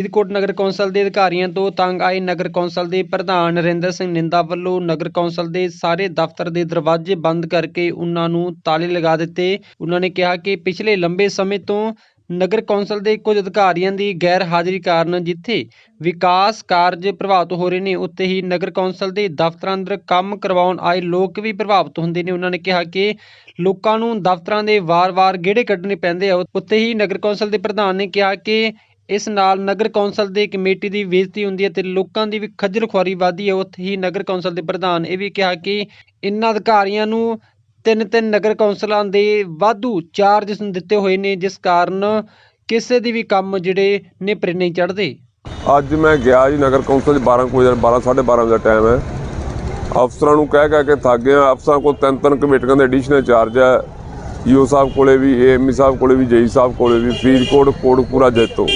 ਫਰੀਦਕੋਟ ਨਗਰ council ਦੇ ਅਧਿਕਾਰੀਆਂ ਤੋਂ ਤੰਗ ਆਏ ਨਗਰ ਕੌਂਸਲ ਦੇ ਪ੍ਰਧਾਨ ਨਰਿੰਦਰ ਸਿੰਘ ਨਿੰਦਾ ਵੱਲੋਂ ਨਗਰ ਕੌਂਸਲ ਦੇ ਸਾਰੇ ਦਫ਼ਤਰ ਦੇ ਦਰਵਾਜ਼ੇ ਬੰਦ ਕਰਕੇ ਉਹਨਾਂ ਨੂੰ ਤਾਲੇ ਲਗਾ ਦਿੱਤੇ। ਉਹਨਾਂ ਨੇ ਕਿਹਾ ਕਿ ਪਿਛਲੇ ਲੰਬੇ ਸਮੇਂ ਤੋਂ ਨਗਰ ਕੌਂਸਲ ਦੇ ਕੁਝ ਅਧਿਕਾਰੀਆਂ ਦੀ ਗੈਰ ਹਾਜ਼ਰੀ ਕਾਰਨ ਜਿੱਥੇ ਵਿਕਾਸ ਕਾਰਜ ਪ੍ਰਭਾਵਿਤ ਹੋ ਰਹੇ ਨੇ, ਉੱਥੇ ਹੀ ਨਗਰ ਕੌਂਸਲ ਦੇ ਦਫ਼ਤਰਾਂ ਅੰਦਰ ਕੰਮ ਕਰਵਾਉਣ ਆਏ ਲੋਕ ਵੀ ਪ੍ਰਭਾਵਿਤ ਹੁੰਦੇ ਨੇ। ਉਹਨਾਂ ਨੇ ਕਿਹਾ ਕਿ ਲੋਕਾਂ ਨੂੰ ਦਫ਼ਤਰਾਂ ਦੇ ਵਾਰ-ਵਾਰ ਗੇੜੇ ਕੱਢਣੇ ਪੈਂਦੇ ਆ। ਉੱਥੇ ਹੀ ਨਗਰ ਕੌਂਸਲ ਦੇ ਪ੍ਰਧਾਨ ਨੇ ਕਿਹਾ ਕਿ ਇਸ ਨਾਲ ਨਗਰ ਕੌਂਸਲ ਦੇ ਕਮੇਟੀ ਦੀ ਬੇਇੱਜ਼ਤੀ ਹੁੰਦੀ ਹੈ ਤੇ ਲੋਕਾਂ ਦੀ ਵੀ ਖੱਜਲ ਖੁਆਰੀ ਵੱਧਦੀ ਹੈ। ਉੱਥੇ ਹੀ ਨਗਰ ਕੌਂਸਲ ਦੇ ਪ੍ਰਧਾਨ ਇਹ ਵੀ ਕਿਹਾ ਕਿ ਇਨ੍ਹਾਂ ਅਧਿਕਾਰੀਆਂ ਨੂੰ ਤਿੰਨ ਤਿੰਨ ਨਗਰ ਕੌਂਸਲਾਂ ਦੇ ਵਾਧੂ ਚਾਰਜ ਦਿੱਤੇ ਹੋਏ ਨੇ, ਜਿਸ ਕਾਰਨ ਕਿਸੇ ਦੀ ਵੀ ਕੰਮ ਜਿਹੜੇ ਨੇਪਰੇ ਨਹੀਂ ਚੜਦੇ ਅੱਜ ਮੈਂ ਗਿਆ ਜੀ ਨਗਰ ਕੌਂਸਲ 'ਚ 12 ਕੁ ਵਜੇ 12 12:30 ਦਾ ਟਾਈਮ ਹੈ। ਅਫਸਰਾਂ ਨੂੰ ਕਹਿ ਕਹਿ ਕੇ ਥੱਕ ਗਿਆ। ਅਫਸਰਾਂ ਕੋਲ ਤਿੰਨ ਤਿੰਨ ਕਮੇਟੀਆਂ ਦੇ ਐਡੀਸ਼ਨਲ ਚਾਰਜ ਹੈ। ਈਓ ਸਾਹਿਬ ਕੋਲੇ ਵੀ ਏਐਮਈ ਸਾਹਿਬ ਕੋਲੇ ਵੀ ਜੇਈ ਸਾਹਿਬ ਕੋਲੇ ਵੀ ਫਰੀਦਕੋਟ ਕੋਟਪੂਰਾ ਜੈਤੋ।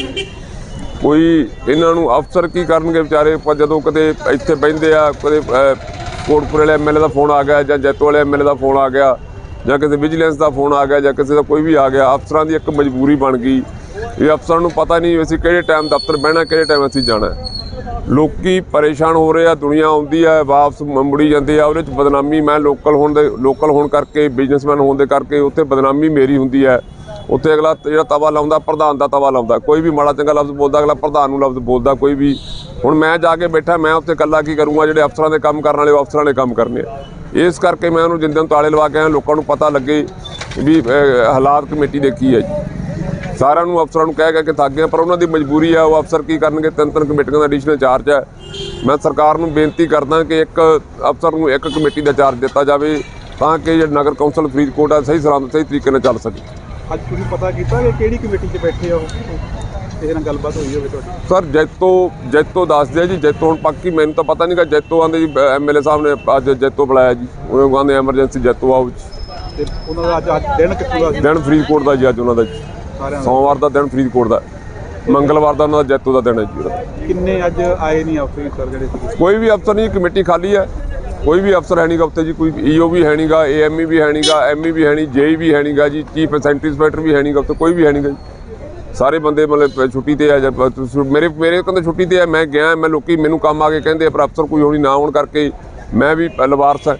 ਕੋਈ ਇਹਨਾਂ ਨੂੰ ਅਫਸਰ ਕੀ ਕਰਨਗੇ ਵਿਚਾਰੇ? ਆਪਾਂ ਜਦੋਂ ਕਦੇ ਇੱਥੇ ਬਹਿੰਦੇ ਆ ਕਦੇ ਅਹ, ਕੋਟਪੁਰੇ ਵਾਲੇ ਐਮਐਲਏ ਦਾ ਫੋਨ ਆ ਗਿਆ ਜਾਂ ਜੈਤੋ ਵਾਲੇ ਐਮਐਲਏ ਦਾ ਫੋਨ ਆ ਗਿਆ ਜਾਂ ਕਿਸੇ ਵਿਜੀਲੈਂਸ ਦਾ ਫੋਨ ਆ ਗਿਆ ਜਾਂ ਕਿਸੇ ਦਾ ਕੋਈ ਵੀ ਆ ਗਿਆ ਅਫਸਰਾਂ ਦੀ ਇੱਕ ਮਜਬੂਰੀ ਬਣ ਗਈ। ਇਹ ਅਫਸਰਾਂ ਨੂੰ ਪਤਾ ਨਹੀਂ ਅਸੀਂ ਕਿਹੜੇ ਟਾਈਮ ਦਫ਼ਤਰ ਬਹਿਣਾ, ਕਿਹੜੇ ਟਾਈਮ ਅਸੀਂ ਜਾਣਾ। ਹੈ। ਲੋਕੀ ਪਰੇਸ਼ਾਨ ਹੋ ਰਹੇ ਆ, ਦੁਨੀਆ ਆਉਂਦੀ ਹੈ ਵਾਪਸ ਮੁੜੀ ਜਾਂਦੇ ਆ, ਉਹਦੇ ਚ ਬਦਨਾਮੀ, ਮੈਂ ਲੋਕਲ ਹੋਣ ਦੇ ਲੋਕਲ ਹੋਣ ਕਰਕੇ ਬਿਜ਼ਨਸਮੈਨ ਹੋਣ ਦੇ ਕਰਕੇ ਉੱਥੇ ਬਦਨਾਮੀ ਮੇਰੀ ਹੁੰਦੀ ਹੈ ਉੱਥੇ ਅਗਲਾ ਜਿਹੜਾ ਤਵਾ ਲਾਉਂਦਾ, ਪ੍ਰਧਾਨ ਦਾ ਤਵਾ ਲਾਉਂਦਾ, ਕੋਈ ਵੀ ਮਾੜਾ ਚੰਗਾ ਲਫ਼ਜ਼ ਬੋਲਦਾ, ਅਗਲਾ ਪ੍ਰਧਾਨ ਨੂੰ ਲਫ਼ਜ਼ ਬੋਲਦਾ, ਕੋਈ ਵੀ। ਹੁਣ ਮੈਂ ਜਾ ਕੇ ਬੈਠਾ, ਮੈਂ ਉੱਥੇ ਇਕੱਲਾ ਕੀ ਕਰੂੰਗਾ, ਜਿਹੜੇ ਅਫਸਰਾਂ ਦੇ ਕੰਮ ਕਰਨ ਵਾਲੇ, ਉਹ ਅਫਸਰਾਂ ਨੇ ਕੰਮ ਕਰਨੇ ਆ। ਇਸ ਕਰਕੇ ਮੈਂ ਉਹਨੂੰ ਜਿੰਦਨ ਤਾਲੇ ਲਵਾ ਕੇ ਆਇਆ, ਲੋਕਾਂ ਨੂੰ ਪਤਾ ਲੱਗੇ ਵੀ ਹਾਲਾਤ ਕਮੇਟੀ ਦੇ ਕੀ ਹੈ ਜੀ। ਸਾਰਿਆਂ ਨੂੰ ਅਫਸਰਾਂ ਨੂੰ ਕਹਿ ਕਹਿ ਕੇ ਥੱਕ ਗਏ ਪਰ ਉਹਨਾਂ ਦੀ ਮਜਬੂਰੀ ਆ ਉਹ ਅਫਸਰ ਕੀ ਕਰਨਗੇ? ਤਿੰਨ ਤਿੰਨ ਕਮੇਟੀਆਂ ਦਾ ਐਡੀਸ਼ਨਲ ਚਾਰਜ ਹੈ ਮੈਂ ਸਰਕਾਰ ਨੂੰ ਬੇਨਤੀ ਕਰਦਾ ਕਿ ਇੱਕ ਅਫਸਰ ਨੂੰ ਇੱਕ ਕਮੇਟੀ ਦਾ ਚਾਰਜ ਦਿੱਤਾ ਜਾਵੇ ਤਾਂ ਕਿ ਜਿਹੜਾ ਨਗਰ ਕੌਂਸਲ ਫਰੀਦਕੋਟ ਆ ਸਹੀ ਸਲਾਮਤ ਸਹੀ ਤਰੀਕੇ ਨਾਲ ਚੱਲ ਸਕੇ। ਅੱਜ ਤੁਸੀਂ ਪਤਾ ਕੀਤਾ ਕਿ ਕਿਹੜੀ ਕਮੇਟੀ 'ਚ ਬੈਠੇ ਆ ਉਹ? ਕਿਸੇ ਨਾਲ ਗੱਲਬਾਤ ਹੋਈ ਹੋਵੇ ਤੁਹਾਡੀ। ਸਰ ਜੈਤੋ ਜੈਤੋ ਦੱਸਦੇ ਆ ਜੀ ਜੈਤੋ ਹੁਣ ਪੱਕੀ ਮੈਨੂੰ ਤਾਂ ਪਤਾ ਨਹੀਂਗਾ ਜੈਤੋ ਆਂਦੇ ਜੀ ਐਮਐਲਏ ਸਾਹਿਬ ਨੇ ਅੱਜ ਜੈਤੋ ਬੁਲਾਇਆ ਜੀ ਉਹਨਾਂ ਨੂੰ ਕਹਿੰਦੇ ਐਮਰਜੈਂਸੀ ਜੈਤੋ ਜੀ। ਤੇ ਉਹਨਾਂ ਦਾ ਅੱਜ ਦਿਨ ਕਿੱਥੋਂ ਦਾ ਦਿਨ ਫਰੀਦਕੋਟ ਦਾ ਜੀ ਅੱਜ ਉਹਨਾਂ ਦਾ ਜੀ। ਸੋਮਵਾਰ ਦਾ ਦਿਨ ਫਰੀਦਕੋਟ ਦਾ। ਮੰਗਲਵਾਰ ਦਾ ਉਹਨਾਂ ਦਾ ਜੈਤੋ ਦਾ ਦਿਨ ਹੈ ਜੀ ਉਹਦਾ। ਕਿੰਨੇ ਅੱਜ ਆਏ ਨਹੀਂ ਅਫਸਰ ਜਿਹੜੇ ਸੀ ਕੋਈ ਵੀ ਅਫਸਰ ਨਹੀਂ ਕਮੇਟੀ ਖਾਲੀ ਹੈ। ਕੋਈ ਵੀ ਅਫਸਰ ਹੈ ਨਹੀਂਗਾ ਉੱਤੇ ਜੀ ਕੋਈ ਈਓ ਵੀ ਹੈ ਨਹੀਂਗਾ ਏਐਮਈ ਵੀ ਹੈ ਨਹੀਂਗਾ ਐਮਈ ਵੀ ਹੈ ਨਹੀਂ ਜੇਈ ਵੀ ਹੈ ਨਹੀਂਗਾ ਜੀ ਚੀਫ ਸੈਂਟਰੀ ਇੰਸਪੈਕਟਰ ਵੀ ਹੈ ਨਹੀਂਗਾ ਉੱਤੇ ਕੋਈ ਵੀ ਹੈ ਨਹੀਂਗਾ ਜੀ। ਸਾਰੇ ਬੰਦੇ ਮਤਲਬ ਛੁੱਟੀ ਤੇ ਆ ਜਾਂ ਪ- ਤੁਸੀਂ- ਮੇਰੇ ਮੇਰੇ ਕਹਿੰਦੇ ਛੁੱਟੀ ਤੇ ਆ ਮੈਂ ਗਿਆ ਮੈਂ ਲੋਕੀ ਮੈਨੂੰ ਕੰਮ ਆ ਕੇ ਕਹਿੰਦੇ ਆ, ਪਰ ਅਫਸਰ ਕੋਈ ਹੋਣੀ ਨਾ ਹੋਣ ਕਰਕੇ ਮੈਂ ਵੀ ਲਵਾਰਸ ਹਾਂ।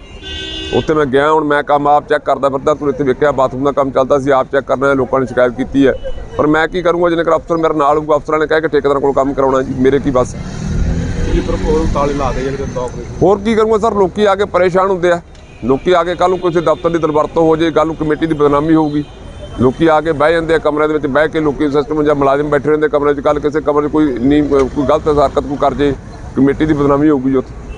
ਉੱਥੇ ਮੈਂ ਗਿਆ ਹੁਣ ਮੈਂ ਕੰਮ ਆਪ ਚੈੱਕ ਕਰਦਾ ਫਿਰਦਾ ਤੂੰ ਇੱਥੇ ਵੇਖਿਆ ਬਾਥਰੂਮ ਦਾ ਕੰਮ ਚੱਲਦਾ ਸੀ ਆਪ ਚੈੱਕ ਕਰਨਾ ਲੋਕਾਂ ਨੇ ਸ਼ਿਕਾਇਤ ਕੀਤੀ ਹੈ। ਪਰ ਮੈਂ ਕੀ ਕਰੂੰਗਾ ਜਿੰਨੇ ਕਰ ਅਫਸਰ ਮੇਰੇ ਨਾਲ ਹੋਊਗਾ ਅਫਸਰਾਂ ਨੇ ਕਹਿ ਕੇ ਠੇਕੇਦਾਰ ਕੋਲ ਕੰਮ ਕਰਾਉਣਾ ਜੀ ਮੇਰੇ ਕੀ ਬਸ। ਹੋਰ ਕੀ ਕਰੂੰਗਾ ਸਰ ਲੋਕੀ ਆ ਕੇ ਪਰੇਸ਼ਾਨ ਹੁੰਦੇ ਆ। ਲੋਕੀ ਆ ਕੇ ਕੱਲ ਨੂੰ ਕਿਸੇ ਦਫ਼ਤਰ ਦੀ ਦਰਵਰਤੋਂ ਹੋ ਜੇ ਕੱਲ ਨੂੰ ਕਮੇਟੀ ਦੀ ਬਦਨਾਮੀ ਹੋਊਗੀ। ਲੋਕੀ ਆ ਕੇ ਬਹਿ ਜਾਂਦੇ ਆ ਕਮਰੇ ਦੇ ਵਿੱਚ ਬਹਿ ਕੇ ਲੋਕੀ ਸਿਸਟਮ ਜਾਂ ਮੁਲਾਜ਼ਮ ਬੈਠੇ ਰਹਿੰਦੇ ਕਮਰੇ 'ਚ ਕੱਲ ਕਿਸੇ ਕਮਰੇ 'ਚ ਕੋਈ ਨਹੀਂ ਕੋਈ ਗਲਤ ਹਰਕਤ ਕੋਈ ਕਰ ਜੇ ਕਮੇਟੀ ਦੀ ਬਦਨਾਮੀ ਹੋਊਗੀ ਜੀ ਉੱਥੇ।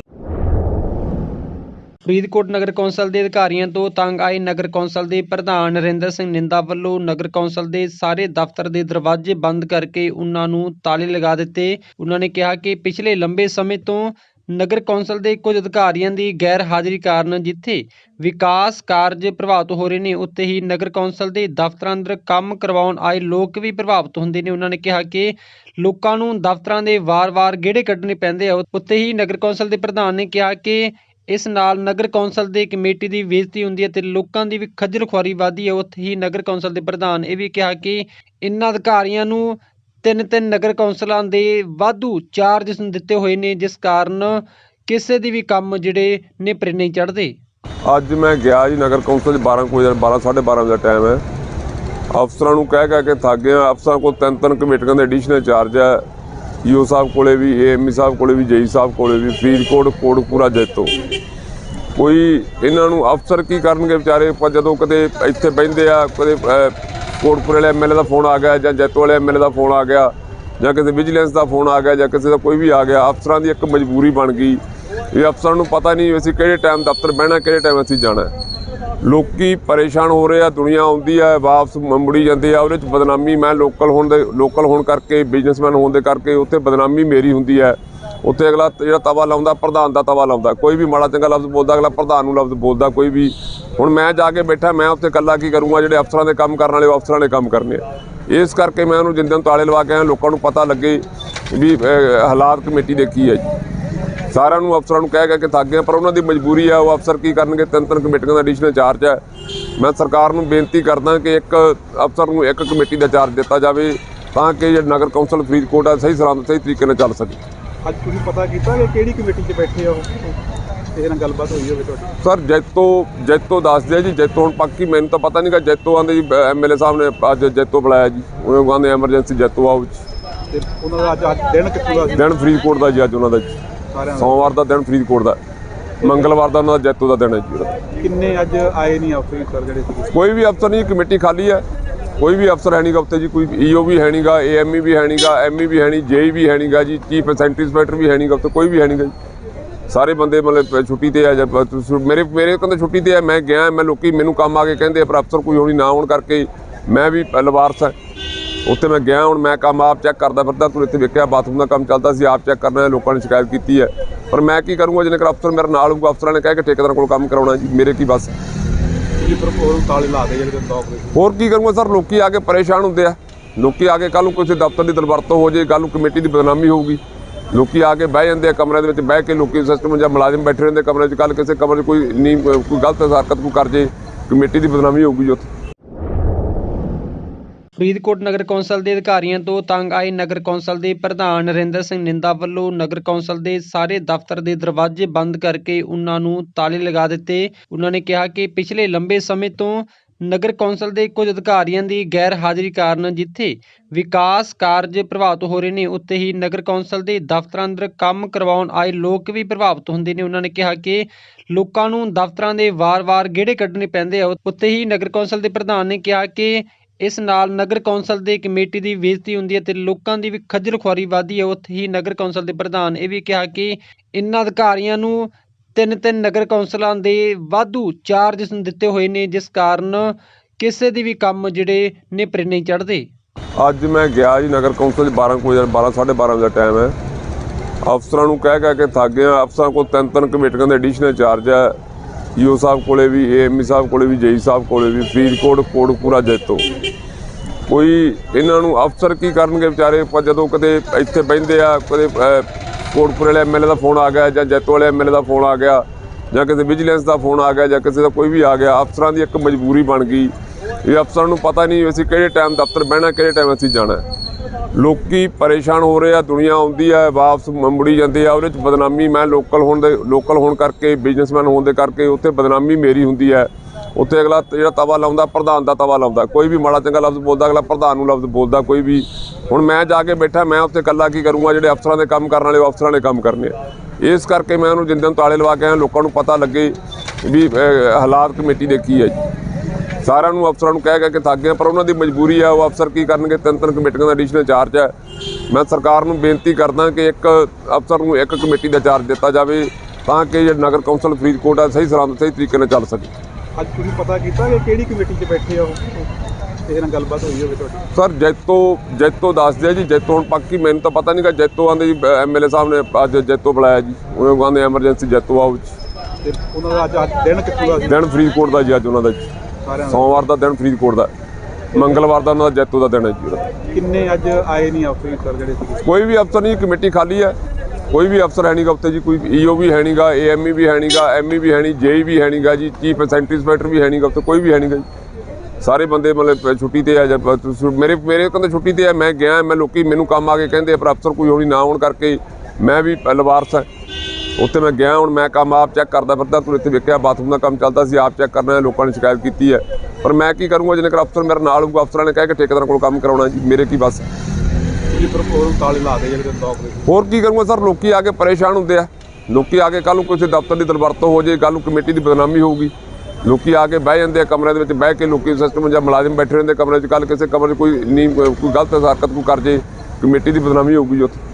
ਫਰੀਦਕੋਟ ਨਗਰ ਕੌਂਸਲ ਦੇ ਅਧਿਕਾਰੀਆਂ ਤੋਂ ਤੰਗ ਆਏ ਨਗਰ ਕੌਂਸਲ ਦੇ ਪ੍ਰਧਾਨ ਨਰਿੰਦਰ ਸਿੰਘ ਨਿੰਦਾ ਵੱਲੋਂ ਨਗਰ ਕੌਂਸਲ ਦੇ ਸਾਰੇ ਦਫ਼ਤਰ ਦੇ ਦਰਵਾਜ਼ੇ ਬੰਦ ਕਰਕੇ ਉਹਨਾਂ ਨੂੰ ਤਾਲੇ ਲਗਾ ਦਿੱਤੇ। ਉਹਨਾਂ ਨੇ ਕਿਹਾ ਕਿ ਪਿਛਲੇ ਲੰਬੇ ਸਮੇਂ ਤੋਂ ਨਗਰ ਕੌਂਸਲ ਦੇ ਕੁਝ ਅਧਿਕਾਰੀਆਂ ਦੀ ਗੈਰ ਹਾਜ਼ਰੀ ਕਾਰਨ ਜਿੱਥੇ ਵਿਕਾਸ ਕਾਰਜ ਪ੍ਰਭਾਵਿਤ ਹੋ ਰਹੇ ਨੇ, ਉੱਥੇ ਹੀ ਨਗਰ ਕੌਂਸਲ ਦੇ ਦਫ਼ਤਰਾਂ ਅੰਦਰ ਕੰਮ ਕਰਵਾਉਣ ਆਏ ਲੋਕ ਵੀ ਪ੍ਰਭਾਵਿਤ ਹੁੰਦੇ ਨੇ। ਉਹਨਾਂ ਨੇ ਕਿਹਾ ਕਿ ਲੋਕਾਂ ਨੂੰ ਦਫ਼ਤਰਾਂ ਦੇ ਵਾਰ-ਵਾਰ ਗੇੜੇ ਕੱਢਣੇ ਪੈਂਦੇ ਆ। ਉੱਥੇ ਹੀ ਨਗਰ ਕੌਂਸਲ ਦੇ ਪ੍ਰਧਾਨ ਨੇ ਕਿਹਾ ਕਿ ਇਸ ਨਾਲ ਨਗਰ ਕੌਂਸਲ ਦੇ ਕਮੇਟੀ ਦੀ ਬੇਇੱਜ਼ਤੀ ਹੁੰਦੀ ਹੈ ਤੇ ਲੋਕਾਂ ਦੀ ਵੀ ਖੱਜਲ ਖੁਆਰੀ ਵੱਧਦੀ ਹੈ। ਉੱਥੇ ਹੀ ਨਗਰ ਕੌਂਸਲ ਦੇ ਪ੍ਰਧਾਨ ਇਹ ਵੀ ਕਿਹਾ ਕਿ ਇਨ੍ਹਾਂ ਅਧਿਕਾਰੀਆਂ ਨੂੰ ਤਿੰਨ ਤਿੰਨ ਨਗਰ ਕੌਂਸਲਾਂ ਦੇ ਵਾਧੂ ਚਾਰਜ ਦਿੱਤੇ ਹੋਏ ਨੇ, ਜਿਸ ਕਾਰਨ ਕਿਸੇ ਦੀ ਵੀ ਕੰਮ ਜਿਹੜੇ ਨਿਪਰੇ ਨਹੀਂ ਚੜਦੇ ਅੱਜ ਮੈਂ ਗਿਆ ਜੀ ਨਗਰ ਕੌਂਸਲ 'ਚ 12 ਕੁ ਵਜੇ 12 12:30 ਦਾ ਟਾਈਮ ਹੈ। ਅਫਸਰਾਂ ਨੂੰ ਕਹਿ ਕਹਿ ਕੇ ਥੱਕ ਗਿਆ। ਅਫਸਰਾਂ ਕੋਲ ਤਿੰਨ ਤਿੰਨ ਕਮੇਟੀਆਂ ਦੇ ਐਡੀਸ਼ਨਲ ਚਾਰਜ ਹੈ। ਈਓ ਸਾਹਿਬ ਕੋਲੇ ਵੀ ਏਐਮਈ ਸਾਹਿਬ ਕੋਲੇ ਵੀ ਜੇਈ ਸਾਹਿਬ ਕੋਲੇ ਵੀ ਫਰੀਦਕੋਟ ਕੋਟਪੂਰਾ ਜੈਤੋ। ਕੋਈ ਇਹਨਾਂ ਨੂੰ ਅਫਸਰ ਕੀ ਕਰਨਗੇ ਵਿਚਾਰੇ? ਪਰ ਜਦੋਂ ਕਦੇ ਇੱਥੇ ਬਹਿੰਦੇ ਆ ਕਦੇ ਅਹ, ਕੋਟਪੁਰੇ ਵਾਲੇ ਐਮਐਲਏ ਦਾ ਫੋਨ ਆ ਗਿਆ ਜਾਂ ਜੈਤੋ ਵਾਲੇ ਐਮਐਲਏ ਦਾ ਫੋਨ ਆ ਗਿਆ ਜਾਂ ਕਿਸੇ ਵਿਜੀਲੈਂਸ ਦਾ ਫੋਨ ਆ ਗਿਆ ਜਾਂ ਕਿਸੇ ਦਾ ਕੋਈ ਵੀ ਆ ਗਿਆ ਅਫਸਰਾਂ ਦੀ ਇੱਕ ਮਜਬੂਰੀ ਬਣ ਗਈ। ਇਹ ਅਫਸਰਾਂ ਨੂੰ ਪਤਾ ਨਹੀਂ ਅਸੀਂ ਕਿਹੜੇ ਟਾਈਮ ਦਫ਼ਤਰ ਬਹਿਣਾ ਕਿਹੜੇ ਟਾਈਮ ਅਸੀਂ ਜਾਣਾ। ਲੋਕੀ ਪਰੇਸ਼ਾਨ ਹੋ ਰਹੇ ਆ, ਦੁਨੀਆ ਆਉਂਦੀ ਹੈ ਵਾਪਸ ਮ- ਮੁੜੀ ਜਾਂਦੇ ਆ, ਉਹਦੇ ਚ ਬਦਨਾਮੀ, ਮੈਂ ਲੋਕਲ ਹੋਣ ਦੇ ਲੋਕਲ ਹੋਣ ਕਰਕੇ ਬਿਜ਼ਨਸਮੈਨ ਹੋਣ ਦੇ ਕਰਕੇ ਉੱਥੇ ਬਦਨਾਮੀ ਮੇਰੀ ਹੁੰਦੀ ਹੈ ਉੱਥੇ ਅਗਲਾ ਜਿਹੜਾ ਤਵਾ ਲਾਉਂਦਾ, ਪ੍ਰਧਾਨ ਦਾ ਤਵਾ ਲਾਉਂਦਾ, ਕੋਈ ਵੀ ਮਾੜਾ ਚੰਗਾ ਲਫ਼ਜ਼ ਬੋਲਦਾ, ਅਗਲਾ ਪ੍ਰਧਾਨ ਨੂੰ ਲਫ਼ਜ਼ ਬੋਲਦਾ, ਕੋਈ ਵੀ। ਹੁਣ ਮੈਂ ਜਾ ਕੇ ਬੈਠਾ, ਮੈਂ ਉੱਥੇ ਇਕੱਲਾ ਕੀ ਕਰੂੰਗਾ, ਜਿਹੜੇ ਅਫਸਰਾਂ ਦੇ ਕੰਮ ਕਰਨ ਵਾਲੇ, ਉਹ ਅਫਸਰਾਂ ਨੇ ਕੰਮ ਕਰਨੇ ਆ। ਇਸ ਕਰਕੇ ਮੈਂ ਉਹਨੂੰ ਜਿੰਦਨ ਤਾਲੇ ਲਵਾ ਕੇ ਆਇਆ, ਲੋਕਾਂ ਨੂੰ ਪਤਾ ਲੱਗੇ ਵੀ ਹਾਲਾਤ ਕਮੇਟੀ ਦੇ ਕੀ ਹੈ ਜੀ। ਸਾਰਿਆਂ ਨੂੰ ਅਫਸਰਾਂ ਨੂੰ ਕਹਿ ਕਹਿ ਕੇ ਥੱਕ ਗਏ ਪਰ ਉਹਨਾਂ ਦੀ ਮਜਬੂਰੀ ਆ ਉਹ ਅਫਸਰ ਕੀ ਕਰਨਗੇ? ਤਿੰਨ ਤਿੰਨ ਕਮੇਟੀਆਂ ਦਾ ਐਡੀਸ਼ਨਲ ਚਾਰਜ ਹੈ ਮੈਂ ਸਰਕਾਰ ਨੂੰ ਬੇਨਤੀ ਕਰਦਾ ਕਿ ਇੱਕ ਅਫਸਰ ਨੂੰ ਇੱਕ ਕਮੇਟੀ ਦਾ ਚਾਰਜ ਦਿੱਤਾ ਜਾਵੇ ਤਾਂ ਕਿ ਜਿਹੜਾ ਨਗਰ ਕੌਂਸਲ ਫਰੀਦਕੋਟ ਆ ਸਹੀ ਸਲਾਮਤ ਸਹੀ ਤਰੀਕੇ ਨਾਲ ਚੱਲ ਸਕੇ। ਅੱਜ ਤੁਸੀਂ ਪਤਾ ਕੀਤਾ ਕਿ ਕਿਹੜੀ ਕਮੇਟੀ 'ਚ ਬੈਠੇ ਆ ਉਹ? ਕਿਸੇ ਨਾਲ ਗੱਲਬਾਤ ਹੋਈ ਹੋਵੇ ਤੁਹਾਡੀ। ਸਰ ਜੈਤੋ ਜੈਤੋ ਦੱਸਦੇ ਆ ਜੀ ਜੈਤੋ ਹੁਣ ਪੱਕੀ ਮੈਨੂੰ ਤਾਂ ਪਤਾ ਨਹੀਂਗਾ ਜੈਤੋ ਆਂਦੇ ਜੀ ਐਮਐਲਏ ਸਾਹਿਬ ਨੇ ਅੱਜ ਜੈਤੋ ਬੁਲਾਇਆ ਜੀ ਉਹਨੇ ਕਹਿੰਦੇ ਐਮਰਜੈਂਸੀ ਜੈਤੋ ਜੀ। ਤੇ ਉਹਨਾਂ ਦਾ ਅੱਜ ਦਿਨ ਕਿੱਥੋਂ ਦਾ ਦਿਨ ਫਰੀਦਕੋਟ ਦਾ ਜੀ ਅੱਜ ਉਹਨਾਂ ਦਾ ਜੀ। ਸੋਮਵਾਰ ਦਾ ਦਿਨ ਫਰੀਦਕੋਟ ਦਾ। ਮੰਗਲਵਾਰ ਦਾ ਉਹਨਾਂ ਦਾ ਜੈਤੋ ਦਾ ਦਿਨ ਹੈ ਜੀ। ਕਿੰਨੇ ਅੱਜ ਆਏ ਨਹੀਂ ਅਫਸਰ ਜਿਹੜੇ ਸੀਗੇ? ਕੋਈ ਵੀ ਅਫਸਰ ਨਹੀਂ ਕਮੇਟੀ ਖਾਲੀ ਹੈ। ਕੋਈ ਵੀ ਅਫਸਰ ਹੈ ਨਹੀਂਗਾ ਉੱਤੇ ਜੀ ਕੋਈ ਈਓ ਵੀ ਹੈ ਨਹੀਂਗਾ ਏਐਮਈ ਵੀ ਹੈ ਨਹੀਂਗਾ ਐਮਈ ਵੀ ਹੈ ਨਹੀਂ ਜੇਈ ਵੀ ਹੈ ਨਹੀਂਗਾ ਜੀ ਚੀਫ ਸੈਂਟਰੀ ਇੰਸਪੈਕਟਰ ਵੀ ਹੈ ਨਹੀਂਗਾ ਉੱਤੇ ਕੋਈ ਵੀ ਹੈ ਨਹੀਂਗਾ ਜੀ। ਸਾਰੇ ਬੰਦੇ ਮਤਲਬ ਛੁੱਟੀ ਤੇ ਆ ਜਾਂ ਮੇਰੇ ਮੇਰੇ ਕਹਿੰਦੇ ਛੁੱਟੀ ਤੇ ਆ ਮੈਂ ਗਿਆ ਮੈਂ ਲੋਕੀ ਮੈਨੂੰ ਕੰਮ ਆ ਕੇ ਕਹਿੰਦੇ ਪਰ ਅਫਸਰ ਕੋਈ ਹੋਣੀ ਨਾ ਹੋਣ ਕਰਕੇ ਮੈਂ ਵੀ ਲਵਾਰਸ ਹਾਂ। ਉੱਥੇ ਮੈਂ ਗਿਆ ਹੁਣ ਮੈਂ ਕੰਮ ਆਪ ਚੈੱਕ ਕਰਦਾ ਫਿਰਦਾ ਤੂੰ ਇੱਥੇ ਵੇਖਿਆ ਬਾਥਰੂਮ ਦਾ ਕੰਮ ਚੱਲਦਾ ਸੀ ਆਪ ਚੈੱਕ ਕਰਨਾ ਲੋਕਾਂ ਨੇ ਸ਼ਿਕਾਇਤ ਕੀਤੀ ਹੈ। ਪਰ ਮੈਂ ਕੀ ਕਰੂੰਗਾ ਜਿੰਨੇ ਕਰ ਅਫਸਰ ਮੇਰੇ ਨਾਲ ਹੋਊਗਾ ਅਫਸਰਾਂ ਨੇ ਕਹਿ ਕੇ ਠੇਕੇਦਾਰ ਕੋਲ ਕੰਮ ਕਰਾਉਣਾ ਜੀ ਮੇਰੇ ਕੀ ਬਸ। ਹੋਰ ਕੀ ਕਰੂੰਗਾ ਸਰ ਲੋਕੀ ਆ ਕੇ ਪਰੇਸ਼ਾਨ ਹੁੰਦੇ ਆ। ਲੋਕੀ ਆ ਕੇ ਕੱਲ ਨੂੰ ਕਿਸੇ ਦਫ਼ਤਰ ਦੀ ਦਰਵਰਤੋਂ ਹੋ ਜੇ ਕੱਲ ਨੂੰ ਕਮੇਟੀ ਦੀ ਬਦਨਾਮੀ ਹੋਊਗੀ। ਲੋਕੀ ਆ ਕੇ ਬਹਿ ਜਾਂਦੇ ਆ ਕਮਰੇ ਦੇ ਵਿੱਚ ਬਹਿ ਕੇ ਲੋਕੀ ਸਿਸਟਮ ਜਾਂ ਮੁਲਾਜ਼ਮ ਬੈਠੇ ਰਹਿੰਦੇ ਕਮਰੇ 'ਚ ਕੱਲ ਕਿਸੇ ਕਮਰੇ 'ਚ ਕੋਈ ਨਹੀਂ ਕੋਈ ਗਲਤ ਹਰਕਤ ਕੋਈ ਕਰ ਜੇ ਕਮੇਟੀ ਦੀ ਬਦਨਾਮੀ ਹੋਊਗੀ ਜੀ ਉੱਥੇ। ਫਰੀਦਕੋਟ ਨਗਰ ਕੌਂਸਲ ਦੇ ਅਧਿਕਾਰੀਆਂ ਤੋਂ ਤੰਗ ਆਏ ਨਗਰ ਕੌਂਸਲ ਦੇ ਪ੍ਰਧਾਨ ਨਰਿੰਦਰ ਸਿੰਘ ਨਿੰਦਾ ਵੱਲੋਂ ਨਗਰ ਕੌਂਸਲ ਦੇ ਸਾਰੇ ਦਫ਼ਤਰ ਦੇ ਦਰਵਾਜ਼ੇ ਬੰਦ ਕਰਕੇ ਉਹਨਾਂ ਨੂੰ ਤਾਲੇ ਲਗਾ ਦਿੱਤੇ। ਉਹਨਾਂ ਨੇ ਕਿਹਾ ਕਿ ਪਿਛਲੇ ਲੰਬੇ ਸਮੇਂ ਤੋਂ ਨਗਰ ਕੌਂਸਲ ਦੇ ਕੁਝ ਅਧਿਕਾਰੀਆਂ ਦੀ ਗੈਰ ਹਾਜ਼ਰੀ ਕਾਰਨ ਜਿੱਥੇ ਵਿਕਾਸ ਕਾਰਜ ਪ੍ਰਭਾਵਿਤ ਹੋ ਰਹੇ ਨੇ, ਉੱਥੇ ਹੀ ਨਗਰ ਕੌਂਸਲ ਦੇ ਦਫ਼ਤਰਾਂ ਅੰਦਰ ਕੰਮ ਕਰਵਾਉਣ ਆਏ ਲੋਕ ਵੀ ਪ੍ਰਭਾਵਿਤ ਹੁੰਦੇ ਨੇ। ਉਹਨਾਂ ਨੇ ਕਿਹਾ ਕਿ ਲੋਕਾਂ ਨੂੰ ਦਫ਼ਤਰਾਂ ਦੇ ਵਾਰ-ਵਾਰ ਗੇੜੇ ਕੱਢਣੇ ਪੈਂਦੇ ਆ। ਉੱਥੇ ਹੀ ਨਗਰ ਕੌਂਸਲ ਦੇ ਪ੍ਰਧਾਨ ਨੇ ਕਿਹਾ ਕਿ ਇਸ ਨਾਲ ਨਗਰ ਕੌਂਸਲ ਦੇ ਕਮੇਟੀ ਦੀ ਬੇਇੱਜ਼ਤੀ ਹੁੰਦੀ ਹੈ ਤੇ ਲੋਕਾਂ ਦੀ ਵੀ ਖੱਜਲ ਖੁਆਰੀ ਵੱਧਦੀ ਹੈ। ਉੱਥੇ ਹੀ ਨਗਰ ਕੌਂਸਲ ਦੇ ਪ੍ਰਧਾਨ ਇਹ ਵੀ ਕਿਹਾ ਕਿ ਇਨ੍ਹਾਂ ਅਧਿਕਾਰੀਆਂ ਨੂੰ ਤਿੰਨ ਤਿੰਨ ਨਗਰ ਕੌਂਸਲਾਂ ਦੇ ਵਾਧੂ ਚਾਰਜ ਦਿੱਤੇ ਹੋਏ ਨੇ, ਜਿਸ ਕਾਰਨ ਕਿਸੇ ਦੀ ਵੀ ਕੰਮ ਜਿਹੜੇ ਨੇਪਰੇ ਨਹੀਂ ਚੜਦੇ ਅੱਜ ਮੈਂ ਗਿਆ ਜੀ ਨਗਰ ਕੌਂਸਲ 'ਚ 12 ਕੋਈ 12 12:30 ਦਾ ਟਾਈਮ ਹੈ। ਅਫਸਰਾਂ ਨੂੰ ਕਹਿ ਕਹਿ ਕੇ ਥੱਕ ਗਿਆ। ਅਫਸਰਾਂ ਕੋਲ ਤਿੰਨ ਤਿੰਨ ਕਮੇਟੀਆਂ ਦੇ ਐਡੀਸ਼ਨਲ ਚਾਰਜ ਹੈ। ਈਓ ਸਾਹਿਬ ਕੋਲੇ ਵੀ ਏਐਮਈ ਸਾਹਿਬ ਕੋਲੇ ਵੀ ਜੇਈ ਸਾਹਿਬ ਕੋਲੇ ਵੀ ਫਰੀਦਕੋਟ ਕੋਟਪੂਰਾ ਜੈਤੋ। ਕੋਈ ਇਹਨਾਂ ਨੂੰ ਅਫਸਰ ਕੀ ਕਰਨਗੇ ਵਿਚਾਰੇ? ਪਰ ਜਦੋਂ ਕਦੇ ਇੱਥੇ ਬਹਿੰਦੇ ਆ ਕਦੇ ਅਹ, ਕੋਟਪੁਰੇ ਵਾਲੇ ਐਮਐਲਏ ਦਾ ਫੋਨ ਆ ਗਿਆ ਜਾਂ ਜੈਤੋ ਵਾਲੇ ਐਮਐਲਏ ਦਾ ਫੋਨ ਆ ਗਿਆ ਜਾਂ ਕਿਸੇ ਵਿਜੀਲੈਂਸ ਦਾ ਫੋਨ ਆ ਗਿਆ ਜਾਂ ਕਿਸੇ ਦਾ ਕੋਈ ਵੀ ਆ ਗਿਆ ਅਫਸਰਾਂ ਦੀ ਇੱਕ ਮਜਬੂਰੀ ਬਣ ਗਈ। ਇਹ ਅਫਸਰਾਂ ਨੂੰ ਪਤਾ ਨਹੀਂ ਅਸੀਂ ਕਿਹੜੇ ਟਾਈਮ ਦਫ਼ਤਰ ਬਹਿਣਾ ਕਿਹੜੇ ਟਾਈਮ ਅਸੀਂ ਜਾਣਾ। ਲੋਕੀ ਪਰੇਸ਼ਾਨ ਹੋ ਰਹੇ ਆ, ਦੁਨੀਆ ਆਉਂਦੀ ਆ, ਵਾਪਸ ਮੁੜੀ ਜਾਂਦੇ ਆ, ਉਹਦੇ ਚ ਬਦਨਾਮੀ, ਮੈਂ ਲੋਕਲ ਹੋਣ ਦੇ ਲੋਕਲ ਹੋਣ ਕਰਕੇ ਬਿਜ਼ਨਸਮੈਨ ਹੋਣ ਦੇ ਕਰਕੇ ਉੱਥੇ ਬਦਨਾਮੀ ਮੇਰੀ ਹੁੰਦੀ ਹੈ ਉੱਥੇ ਅਗਲਾ ਜਿਹੜਾ ਤਵਾ ਲਾਉਂਦਾ, ਪ੍ਰਧਾਨ ਦਾ ਤਵਾ ਲਾਉਂਦਾ, ਕੋਈ ਵੀ ਮਾੜਾ ਚੰਗਾ ਲਫ਼ਜ਼ ਬੋਲਦਾ, ਅਗਲਾ ਪ੍ਰਧਾਨ ਨੂੰ ਲਫ਼ਜ਼ ਬੋਲਦਾ, ਕੋਈ ਵੀ। ਹੁਣ ਮੈਂ ਜਾ ਕੇ ਬੈਠਾ, ਮੈਂ ਉੱਥੇ ਇਕੱਲਾ ਕੀ ਕਰੂੰਗਾ, ਜਿਹੜੇ ਅਫਸਰਾਂ ਦੇ ਕੰਮ ਕਰਨ ਵਾਲੇ, ਉਹ ਅਫਸਰਾਂ ਨੇ ਕੰਮ ਕਰਨੇ ਆ। ਇਸ ਕਰਕੇ ਮੈਂ ਉਹਨੂੰ ਜਿੰਦਨ ਤਾਲੇ ਲਵਾ ਕੇ ਆਇਆ, ਲੋਕਾਂ ਨੂੰ ਪਤਾ ਲੱਗੇ ਵੀ ਹਾਲਾਤ ਕਮੇਟੀ ਦੇ ਕੀ ਹੈ ਜੀ। ਸਾਰਿਆਂ ਨੂੰ ਅਫਸਰਾਂ ਨੂੰ ਕਹਿ ਕਹਿ ਕੇ ਥੱਕ ਗਏ ਪਰ ਉਹਨਾਂ ਦੀ ਮਜਬੂਰੀ ਆ ਉਹ ਅਫਸਰ ਕੀ ਕਰਨਗੇ? ਤਿੰਨ ਤਿੰਨ ਕਮੇਟੀਆਂ ਦਾ ਐਡੀਸ਼ਨਲ ਚਾਰਜ ਹੈ ਮੈਂ ਸਰਕਾਰ ਨੂੰ ਬੇਨਤੀ ਕਰਦਾ ਕਿ ਇੱਕ ਅਫਸਰ ਨੂੰ ਇੱਕ ਕਮੇਟੀ ਦਾ ਚਾਰਜ ਦਿੱਤਾ ਜਾਵੇ ਤਾਂ ਕਿ ਜਿਹੜਾ ਨਗਰ ਕੌਂਸਲ ਫਰੀਦਕੋਟ ਆ ਸਹੀ ਸਲਾਮਤ ਸਹੀ ਤਰੀਕੇ ਨਾਲ ਚੱਲ ਸਕੇ। ਅੱਜ ਤੁਸੀਂ ਪਤਾ ਕੀਤਾ ਕਿ ਕਿਹੜੀ ਕਮੇਟੀ 'ਚ ਬੈਠੇ ਆ ਉਹ? ਕਿਸੇ ਨਾਲ ਗੱਲਬਾਤ ਹੋਈ ਹੋਵੇ ਤੁਹਾਡੀ? ਸਰ ਜੈਤੋ ਜੈਤੋ ਦੱਸਦੇ ਆ ਜੀ ਜੈਤੋ ਹੁਣ ਪੱਕੀ ਮੈਨੂੰ ਤਾਂ ਪਤਾ ਨਹੀਂਗਾ ਜੈਤੋ ਆਂਦੇ ਜੀ ਐਮਐਲਏ ਸਾਹਿਬ ਨੇ ਅੱਜ ਜੈਤੋ ਬੁਲਾਇਆ ਜੀ ਉਹਨੇ ਕਹਿੰਦੇ ਐਮਰਜੈਂਸੀ ਜੈਤੋ ਆਓ ਜੀ। ਤੇ ਉਹਨਾਂ ਦਾ ਅੱਜ ਦਿਨ ਕਿੱਥੋਂ ਦਾ ਦਿਨ ਫਰੀਦਕੋਟ ਦਾ ਜੀ ਅੱਜ ਉਹਨਾਂ ਦਾ ਜੀ। ਸੋਮਵਾਰ ਦਾ ਦਿਨ ਫਰੀਦਕੋਟ ਦਾ। ਮੰਗਲਵਾਰ ਦਾ ਉਹਨਾਂ ਦਾ ਜੈਤੋ ਦਾ ਦਿਨ ਹੈ ਜੀ ਉਹਦਾ। ਕਿੰਨੇ ਅੱਜ ਆਏ ਨਹੀਂ ਅਫਸਰ ਜਿਹੜੇ ਸੀਗੇ? ਕੋਈ ਵੀ ਅਫਸਰ ਨਹੀਂ ਕਮੇਟੀ ਖਾਲੀ ਹੈ। ਕੋਈ ਵੀ ਅਫਸਰ ਹੈ ਨਹੀਂਗਾ ਉੱਤੇ ਜੀ ਕੋਈ ਈਓ ਵੀ ਹੈ ਨਹੀਂਗਾ ਏਐਮਈ ਵੀ ਹੈ ਨਹੀਂਗਾ ਐਮਈ ਵੀ ਹੈ ਨਹੀਂ ਜੇਈ ਵੀ ਹੈ ਨਹੀਂਗਾ ਜੀ ਚੀਫ ਸੈਂਟਰੀ ਇੰਸਪੈਕਟਰ ਵੀ ਹੈ ਨਹੀਂਗਾ ਉੱਤੇ ਕੋਈ ਵੀ ਹੈ ਨਹੀਂਗਾ ਜੀ। ਸਾਰੇ ਬੰਦੇ ਮਤਲਬ ਛੁੱਟੀ ਤੇ ਆ ਜਾਂ ਪ- ਤੁਸੀਂ- ਮੇਰੇ ਮੇਰੇ ਕਹਿੰਦੇ ਛੁੱਟੀ ਤੇ ਆ ਮੈਂ ਗਿਆ ਮੈਂ ਲੋਕੀ ਮੈਨੂੰ ਕੰਮ ਆ ਕੇ ਕਹਿੰਦੇ ਆ, ਪਰ ਅਫਸਰ ਕੋਈ ਹੋਣੀ ਨਾ ਹੋਣ ਕਰਕੇ ਮੈਂ ਵੀ ਲਵਾਰਸ ਹਾਂ। ਉੱਥੇ ਮੈਂ ਗਿਆ ਹੁਣ ਮੈਂ ਕੰਮ ਆਪ ਚੈੱਕ ਕਰਦਾ ਫਿਰਦਾ ਤੂੰ ਇੱਥੇ ਵੇਖਿਆ ਬਾਥਰੂਮ ਦਾ ਕੰਮ ਚੱਲਦਾ ਸੀ ਆਪ ਚੈੱਕ ਕਰਨਾ ਲੋਕਾਂ ਨੇ ਸ਼ਿਕਾਇਤ ਕੀਤੀ ਹੈ। ਪਰ ਮੈਂ ਕੀ ਕਰੂੰਗਾ ਜਿੰਨੇ ਕਰ ਅਫਸਰ ਮੇਰੇ ਨਾਲ ਹੋਊਗਾ ਅਫਸਰਾਂ ਨੇ ਕਹਿ ਕੇ ਠੇਕੇਦਾਰ ਕੋਲ ਕੰਮ ਕਰਾਉਣਾ ਜੀ ਮੇਰੇ ਕੀ ਬਸ। ਹੋਰ ਕੀ ਕਰੂੰਗਾ ਸਰ ਲੋਕੀ ਆ ਕੇ ਪਰੇਸ਼ਾਨ ਹੁੰਦੇ ਆ। ਲੋਕੀ ਆ ਕੇ ਕੱਲ ਨੂੰ ਕਿਸੇ ਦਫ਼ਤਰ ਦੀ ਦਰਵਰਤੋਂ ਹੋ ਜੇ ਕੱਲ ਨੂੰ ਕਮੇਟੀ ਦੀ ਬਦਨਾਮੀ ਹੋਊਗੀ। ਲੋਕੀ ਆ ਕੇ ਬਹਿ ਜਾਂਦੇ ਆ ਕਮਰੇ ਦੇ ਵਿੱਚ ਬਹਿ ਕੇ ਲੋਕੀ ਸਿਸਟਮ ਜਾਂ ਮੁਲਾਜ਼ਮ ਬੈਠੇ ਰਹਿੰਦੇ ਕਮਰੇ 'ਚ ਕੱਲ ਕਿਸੇ ਕਮਰੇ 'ਚ ਕੋਈ ਨਹੀਂ ਕੋਈ ਗਲਤ ਹਰਕਤ ਕੋਈ ਕਰ ਜੇ ਕਮੇਟੀ ਦੀ ਬਦਨਾਮੀ ਹੋਊਗੀ ਜੀ ਉੱਥੇ।